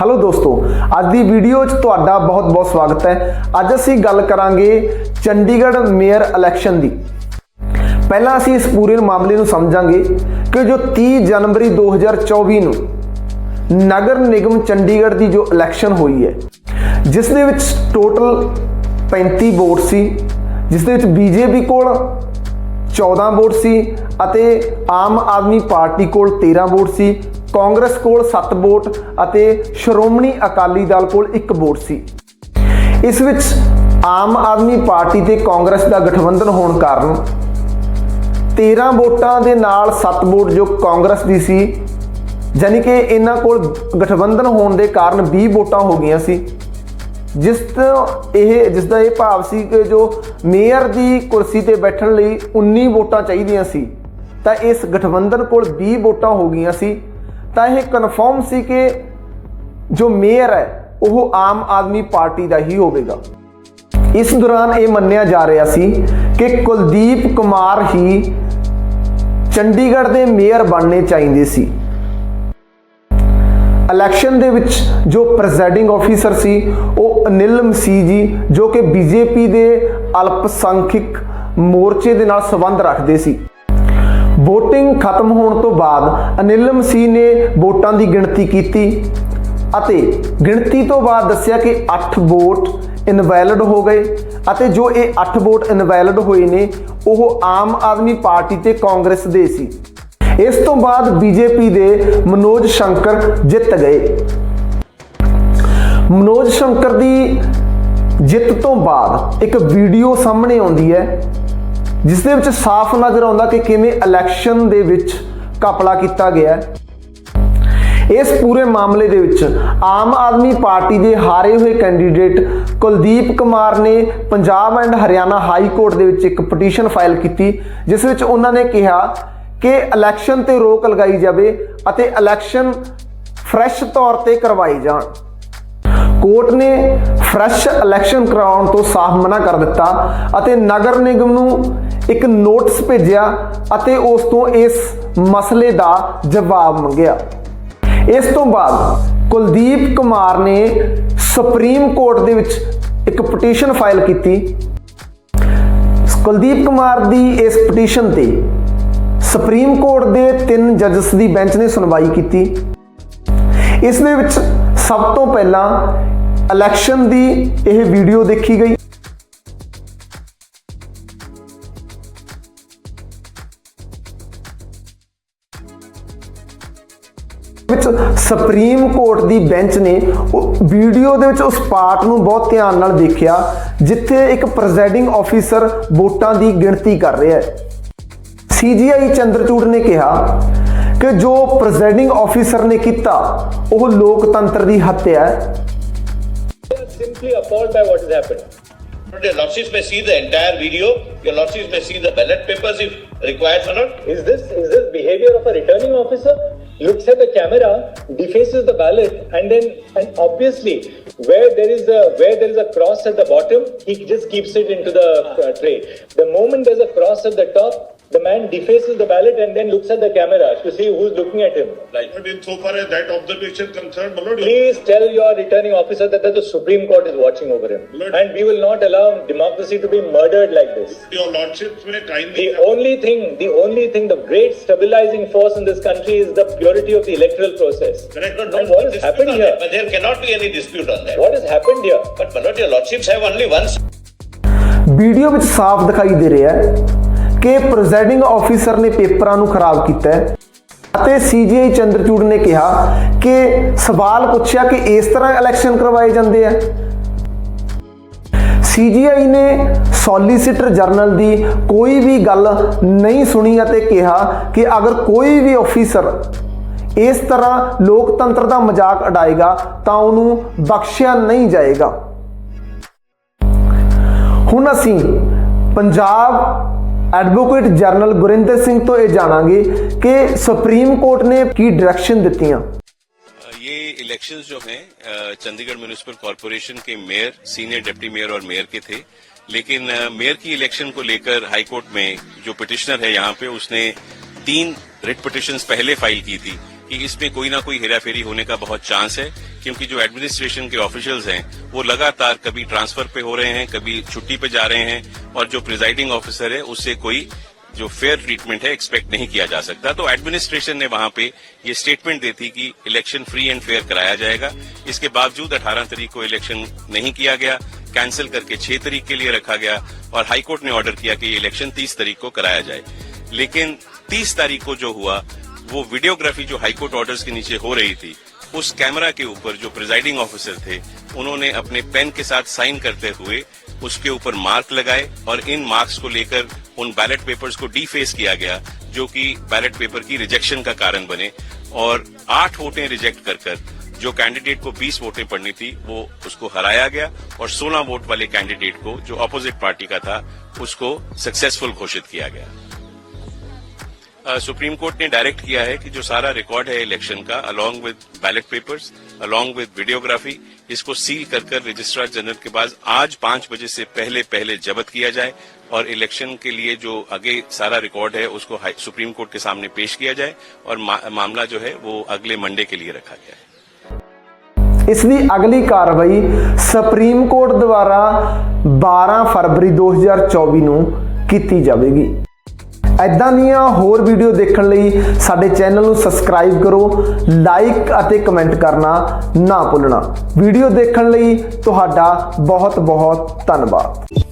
Hello ਦੋਸਤੋ ਅੱਜ ਦੀ video 'ਚ ਤੁਹਾਡਾ ਬਹੁਤ-ਬਹੁਤ ਸਵਾਗਤ ਹੈ ਅੱਜ ਅਸੀਂ ਗੱਲ ਕਰਾਂਗੇ ਚੰਡੀਗੜ੍ਹ ਮੇਅਰ ਇਲੈਕਸ਼ਨ ਦੀ ਪਹਿਲਾਂ ਅਸੀਂ ਇਸ ਪੂਰੇ ਮਾਮਲੇ ਨੂੰ ਸਮਝਾਂਗੇ ਕਿ ਜੋ 30 ਜਨਵਰੀ 2024 ਨੂੰ ਨਗਰ ਨਿਗਮ ਚੰਡੀਗੜ੍ਹ ਦੀ ਜੋ ਇਲੈਕਸ਼ਨ ਹੋਈ ਹੈ ਜਿਸ ਦੇ ਵਿੱਚ ਟੋਟਲ 35 ਵੋਟ ਸੀ ਜਿਸ ਦੇ ਵਿੱਚ ਬੀਜੇਪੀ ਕੋਲ 14 ਵੋਟ ਸੀ ਅਤੇ ਆਮ ਆਦਮੀ ਪਾਰਟੀ ਕੋਲ 13 ਵੋਟ ਸੀ ਕਾਂਗਰਸ ਕੋਲ 7 ਵੋਟ ਅਤੇ ਸ਼੍ਰੋਮਣੀ ਅਕਾਲੀ ਦਲ ਕੋਲ 1 ਵੋਟ ਸੀ ਇਸ ਵਿੱਚ ਆਮ ਆਦਮੀ ਪਾਰਟੀ ਤੇ ਕਾਂਗਰਸ ਦਾ ਗਠਬੰਧਨ ਹੋਣ ਕਾਰਨ 13 ਵੋਟਾਂ ਦੇ ਨਾਲ 7 ਵੋਟ ਜੋ ਕਾਂਗਰਸ ਦੀ ਸੀ ਯਾਨੀ ਕਿ ਇਹਨਾਂ ਕੋਲ ਗਠਬੰਧਨ ਹੋਣ ਦੇ ਕਾਰਨ 20 ਵੋਟਾਂ ਹੋ ਗਈਆਂ ਸੀ ਜਿਸ ਤੋਂ ਇਹ ਜਿਸ ਦਾ ਇਹ ਭਾਵ ਸੀ ਕਿ ਜੋ ਮੇਅਰ ਦੀ ਕੁਰਸੀ ਤੇ ਬੈਠਣ ਲਈ 19 ਵੋਟਾਂ ਚਾਹੀਦੀਆਂ ਸੀ ਤਾਂ ਇਸ ਗਠਬੰਧਨ ਕੋਲ 20 ਵੋਟਾਂ ਹੋ ਗਈਆਂ ਸੀ ਤਾਂ ਇਹ ਕਨਫਰਮ ਸੀ ਕਿ ਜੋ ਮੇਅਰ ਹੈ ਉਹ ਆਮ ਆਦਮੀ ਪਾਰਟੀ ਦਾ ਹੀ ਹੋਵੇਗਾ ਇਸ ਦੌਰਾਨ ਇਹ ਮੰਨਿਆ ਜਾ ਰਿਹਾ ਸੀ ਕਿ ਕੁਲਦੀਪ ਕੁਮਾਰ ਹੀ ਚੰਡੀਗੜ੍ਹ ਦੇ ਮੇਅਰ ਬਣਨੇ ਚਾਹੀਦੇ ਸੀ ਇਲੈਕਸ਼ਨ ਦੇ ਵਿੱਚ ਜੋ ਪ੍ਰੈਜ਼ਾਈਡਿੰਗ ਆਫੀਸਰ ਸੀ ਉਹ ਅਨਿਲ ਜੀ ਜੋ ਕਿ ਬੀਜੇਪੀ ਦੇ ਅਲਪਸੰਖਿਕ ਮੋਰਚੇ ਦੇ ਨਾਲ ਸੰਬੰਧ ਰੱਖਦੇ ਸੀ ਵੋਟਿੰਗ ਖਤਮ ਹੋਣ ਤੋਂ ਬਾਅਦ ਅਨਿਲ ਮਸੀਹ ਨੇ ਵੋਟਾਂ ਦੀ ਗਿਣਤੀ ਕੀਤੀ ਅਤੇ ਗਿਣਤੀ ਤੋਂ ਬਾਅਦ ਦੱਸਿਆ ਕਿ 8 ਵੋਟ ਇਨਵੈਲਿਡ ਹੋ ਗਏ ਅਤੇ ਜੋ ਇਹ 8 ਵੋਟ ਇਨਵੈਲਿਡ ਹੋਏ ਨੇ ਉਹ ਆਮ ਆਦਮੀ ਪਾਰਟੀ ਤੇ ਕਾਂਗਰਸ ਦੇ ਸੀ ਇਸ ਤੋਂ ਬਾਅਦ ਬੀਜੇਪੀ ਦੇ ਮਨੋਜ ਸ਼ੰਕਰ ਜਿੱਤ ਗਏ ਮਨੋਜ ਸ਼ੰਕਰ ਦੀ ਜਿੱਤ ਤੋਂ ਬਾਅਦ ਇੱਕ ਵੀਡੀਓ ਸਾਹਮਣੇ ਆਉਂਦੀ ਹੈ ਜਿਸ ਦੇ ਵਿੱਚ ਸਾਫ਼ ਨਜ਼ਰ ਆਉਂਦਾ ਕਿ ਕਿਵੇਂ ਇਲੈਕਸ਼ਨ ਦੇ ਵਿੱਚ ਕਪਲਾ ਕੀਤਾ ਗਿਆ ਇਸ ਪੂਰੇ ਮਾਮਲੇ ਦੇ ਵਿੱਚ ਆਮ ਆਦਮੀ ਪਾਰਟੀ ਦੇ ਹਾਰੇ ਹੋਏ ਕੈਂਡੀਡੇਟ ਕੁਲਦੀਪ ਕੁਮਾਰ ਨੇ Punjab and Haryana high court ਦੇ ਵਿੱਚ ਇੱਕ ਪਟੀਸ਼ਨ ਫਾਈਲ ਕੀਤੀ ਜਿਸ ਵਿੱਚ ਉਹਨਾਂ ਨੇ ਕਿਹਾ ਕਿ ਇਲੈਕਸ਼ਨ ਤੇ ਰੋਕ ਲਗਾਈ ਜਾਵੇ ਅਤੇ ਇਲੈਕਸ਼ਨ ਫਰੈਸ਼ ਤੌਰ ਤੇ ਕਰਵਾਈ ਜਾਣ ਕੋਰਟ ਨੇ ਫਰੈਸ਼ ਇਲੈਕਸ਼ਨ ਕਰਾਉਣ ਤੋਂ ਸਾਫ਼ ਮਨਾ ਕਰ ਦਿੱਤਾ ਅਤੇ ਨਗਰ ਨਿਗਮ ਨੂੰ ਇੱਕ ਨੋਟਿਸ ਭੇਜਿਆ ਅਤੇ ਉਸ ਤੋਂ ਇਸ ਮਸਲੇ ਦਾ ਜਵਾਬ ਮੰਗਿਆ ਇਸ ਤੋਂ ਬਾਅਦ ਕੁਲਦੀਪ ਕੁਮਾਰ ਨੇ ਸੁਪਰੀਮ ਕੋਰਟ ਦੇ ਵਿੱਚ ਇੱਕ ਪਟੀਸ਼ਨ ਫਾਈਲ ਕੀਤੀ ਕੁਲਦੀਪ ਕੁਮਾਰ ਦੀ ਇਸ ਪਟੀਸ਼ਨ ਤੇ ਸੁਪਰੀਮ ਕੋਰਟ ਦੇ ਤਿੰਨ ਜੱਜਸ ਦੀ ਬੈਂਚ ਨੇ ਸੁਣਵਾਈ ਕੀਤੀ ਇਸ ਦੇ ਵਿੱਚ ਸਭ ਤੋਂ ਪਹਿਲਾਂ ਇਲੈਕਸ਼ਨ ਦੀ ਇਹ ਵੀਡੀਓ ਦੇਖੀ ਗਈ ਵਿੱਚ ਸੁਪਰੀਮ ਕੋਰਟ ਦੀ ਬੈਂਚ ਨੇ ਉਹ ਵੀਡੀਓ ਦੇ ਵਿੱਚ ਉਸ ਪਾਰਟ ਨੂੰ ਬਹੁਤ ਧਿਆਨ ਨਾਲ ਦੇਖਿਆ ਜਿੱਥੇ ਇੱਕ ਪ੍ਰੈਜ਼ਾਈਡਿੰਗ ਆਫੀਸਰ ਵੋਟਾਂ ਦੀ ਗਿਣਤੀ ਕਰ ਰਿਹਾ ਹੈ ਸੀਜੀਆਈ ਚੰਦਰਚੂੜ ਨੇ ਕਿਹਾ ਕਿ ਜੋ ਪ੍ਰੈਜ਼ਾਈਡਿੰਗ ਆਫੀਸਰ ਨੇ ਕੀਤਾ ਉਹ ਲੋਕਤੰਤਰ ਦੀ ਹੱਤਿਆ ਹੈ simply ਅਪਾਲਡ by what is happened you can ਲੋਸਿਸ may see the entire video you ਲੋਸਿਸ may see the ballot papers if required for not is this behaviour of a returning officer looks at the camera, defaces the ballot, and then and obviously where there is a where there is a cross at the bottom, he just keeps it into the uh, tray. The moment there's a cross at the top, the man defaces the ballot and then looks at the camera to see who's looking at him. Like, but far as that observation concerned, Malord, please tell your returning officer that the Supreme Court is watching over him. and we will not allow democracy to be murdered like this. Your lordship may kindly. The only thing, the only thing, the great stabilizing force in this country is the purity of the electoral process. Correct. what has happened here? but there cannot be any dispute on that. What has happened here? But Malord, your lordships have only one. Video ਵਿੱਚ ਸਾਫ਼ the ਦੇ ਰਿਹਾ ਹੈ ਕਿ presiding officer ਨੇ ਪੇਪਰਾਂ ਨੂੰ ਖਰਾਬ ਕੀਤਾ ਹੈ ਅਤੇ ਸੀਜੀਆਈ ਚੰਦਰਚੂੜ ਨੇ ਕਿਹਾ ਕਿ ਸਵਾਲ ਪੁੱਛਿਆ ਕਿ ਇਸ ਤਰ੍ਹਾਂ ਇਲੈਕਸ਼ਨ ਕਰਵਾਏ ਜਾਂਦੇ ਆ ਸੀਜੀਆਈ ਨੇ ਸੋਲਿਸਿਟਰ ਜਰਨਲ ਦੀ ਕੋਈ ਵੀ ਗੱਲ ਨਹੀਂ ਸੁਣੀ ਅਤੇ ਕਿਹਾ ਕਿ ਅਗਰ ਕੋਈ ਵੀ ਅਫੀਸਰ ਇਸ ਤਰ੍ਹਾਂ ਲੋਕਤੰਤਰ ਦਾ ਮਜ਼ਾਕ ਉਡਾਏਗਾ ਤਾਂ ਉਹਨੂੰ ਬਖਸ਼ਿਆ ਨਹੀਂ ਜਾਏਗਾ ਹੁਣ ਅਸੀਂ ਪੰਜਾਬ एडवोकेट जनरल गुरिंदर सिंह तो यह ਜਾਣਾਂਗੇ कि सुप्रीम कोर्ट ने की डायरेक्शन ਦਿੱਤੀਆਂ ये इलेक्शंस जो हैं चंडीगढ़ म्यूनिसिपल कॉरपोरेशन के मेयर सीनियर डिप्टी मेयर और मेयर के थे लेकिन मेयर की इलेक्शन को लेकर हाईकोर्ट में जो पिटिशनर है यहाँ पे उसने तीन रिट पिटिशन पहले फाइल की थी कि इसमें कोई ना कोई हेराफेरी होने का बहुत चांस है क्योंकि जो एडमिनिस्ट्रेशन के ऑफिशियल्स हैं वो लगातार कभी ट्रांसफर पे हो रहे हैं कभी छुट्टी पे जा रहे हैं और जो प्रिजाइडिंग ऑफिसर है उससे कोई जो फेयर ट्रीटमेंट है एक्सपेक्ट नहीं किया जा सकता तो एडमिनिस्ट्रेशन ने वहां पे ये स्टेटमेंट दी थी कि इलेक्शन फ्री एंड फेयर कराया जाएगा इसके बावजूद 18 तारीख को इलेक्शन नहीं किया गया कैंसिल करके 6 तारीख के लिए रखा गया और हाईकोर्ट ने ऑर्डर किया कि ये इलेक्शन 30 तारीख को कराया जाए लेकिन तीस तारीख को जो हुआ वो वीडियोग्राफी जो हाईकोर्ट ऑर्डर के नीचे हो रही थी उस कैमरा के ऊपर जो प्रिजाइडिंग ऑफिसर थे उन्होंने अपने पेन के साथ साइन करते हुए उसके ऊपर मार्क लगाए और इन मार्क्स को लेकर उन बैलेट पेपर्स को डीफेस किया गया जो कि बैलेट पेपर की रिजेक्शन का कारण बने और आठ वोटें रिजेक्ट कर कर जो कैंडिडेट को 20 वोटें पड़नी थी वो उसको हराया गया और 16 वोट वाले कैंडिडेट को जो अपोजिट पार्टी का था उसको सक्सेसफुल घोषित किया गया सुप्रीम कोर्ट ने डायरेक्ट किया है कि जो सारा रिकॉर्ड है इलेक्शन का along with ballot papers along with videography इसको सील कर कर रजिस्ट्रार जनरल के पास आज पांच बजे से पहले पहले जब्त किया जाए और इलेक्शन के लिए जो आगे सारा रिकॉर्ड है उसको सुप्रीम कोर्ट के सामने पेश किया जाए और मा, मामला जो है वो अगले मंडे के लिए रखा गया है ਇਸ ਦੀ ਅਗਲੀ ਕਾਰਵਾਈ ਸੁਪਰੀਮ ਕੋਰਟ ਦੁਆਰਾ 12 ਫਰਵਰੀ 2024 ਨੂੰ ਕੀਤੀ ਜਾਵੇਗੀ ਐਦਾਂ ਦੀਆਂ ਹੋਰ ਵੀਡੀਓ ਦੇਖਣ ਲਈ ਸਾਡੇ ਚੈਨਲ ਨੂੰ ਸਬਸਕ੍ਰਾਈਬ ਕਰੋ ਲਾਈਕ ਅਤੇ ਕਮੈਂਟ ਕਰਨਾ ਨਾ ਭੁੱਲਣਾ ਵੀਡੀਓ ਦੇਖਣ ਲਈ ਤੁਹਾਡਾ ਬਹੁਤ ਬਹੁਤ ਧੰਨਵਾਦ